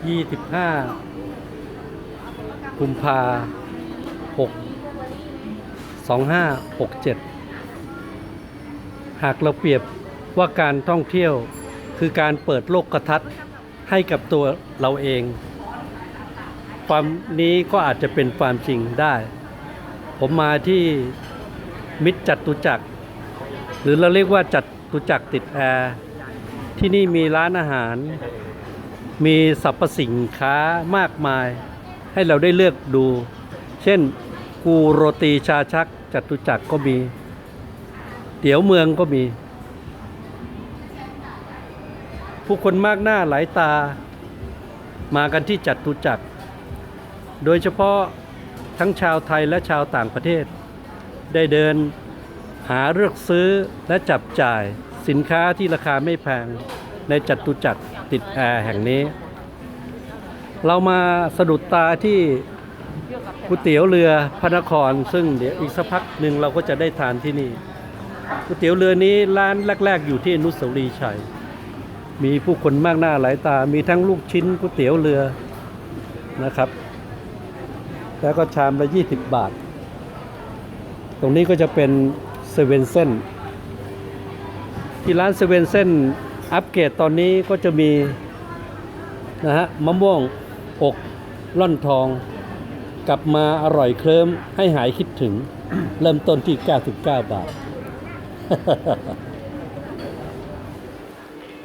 25กุมภา6 2567หากเราเปรียบว่าการท่องเที่ยวคือการเปิดโลกกระทัดให้กับตัวเราเอง ความนี้ก็อาจจะเป็นความจริงได้ ผมมาที่มิตรจัตุจักร หรือเราเรียกว่าจัตุจักรติดแอร์ที่นี่มีร้านอาหาร มีสรรพสินค้ามากมาย ให้เราได้เลือกดู เช่น กูโรตีชาชักจัตุจักรก็มี เตี๋ยวเมืองก็มี ผู้คนมากหน้าหลายตา มากันที่จัตุจักร โดยเฉพาะทั้งชาวไทยและชาวต่างประเทศ ได้เดินหาเลือกซื้อและจับจ่ายสินค้าที่ราคาไม่แพงในจัตุจักร ติดแอร์แห่งนี้ เรามาสะดุดตาที่ก๋วยเตี๋ยวเรือพระนคร ซึ่งเดี๋ยวอีกสักพักหนึ่งเราก็จะได้ทานที่นี่ก๋วยเตี๋ยวเรือนี้ร้านแรก ๆ อยู่ที่อนุสาวรีย์ชัย มีผู้คนมากหน้าหลายตา มีทั้งลูกชิ้นก๋วยเตี๋ยวเรือนะครับ แล้วก็ชามละ 20 บาท ตรงนี้ก็จะเป็นเซเว่นเส้นที่ร้านเซเว่นเส้น อัปเกรดตอนนี้ก็จะมีนะฮะมะม่วงอกล่อนทอง กลับมาอร่อยเคลิ้มให้หายคิดถึง เริ่มต้นที่ 99 บาท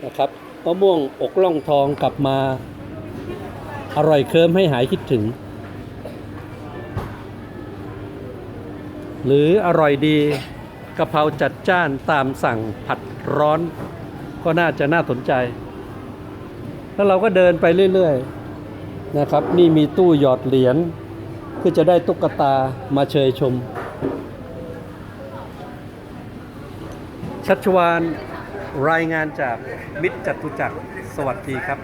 นะครับมะม่วงอกล่องทองกลับมาอร่อยเคลิ้มให้หายคิดถึง หรืออร่อยดีกะเพราจัดจ้านตามสั่งผัดร้อน ก็น่าจะน่าสนใจ แล้วเราก็เดินไปเรื่อยๆนะครับ นี่มีตู้หยอดเหรียญเพื่อจะได้ตุ๊กตามาเชยชม ชัชวานรายงานจากมิตรจัตุจักรสวัสดีครับ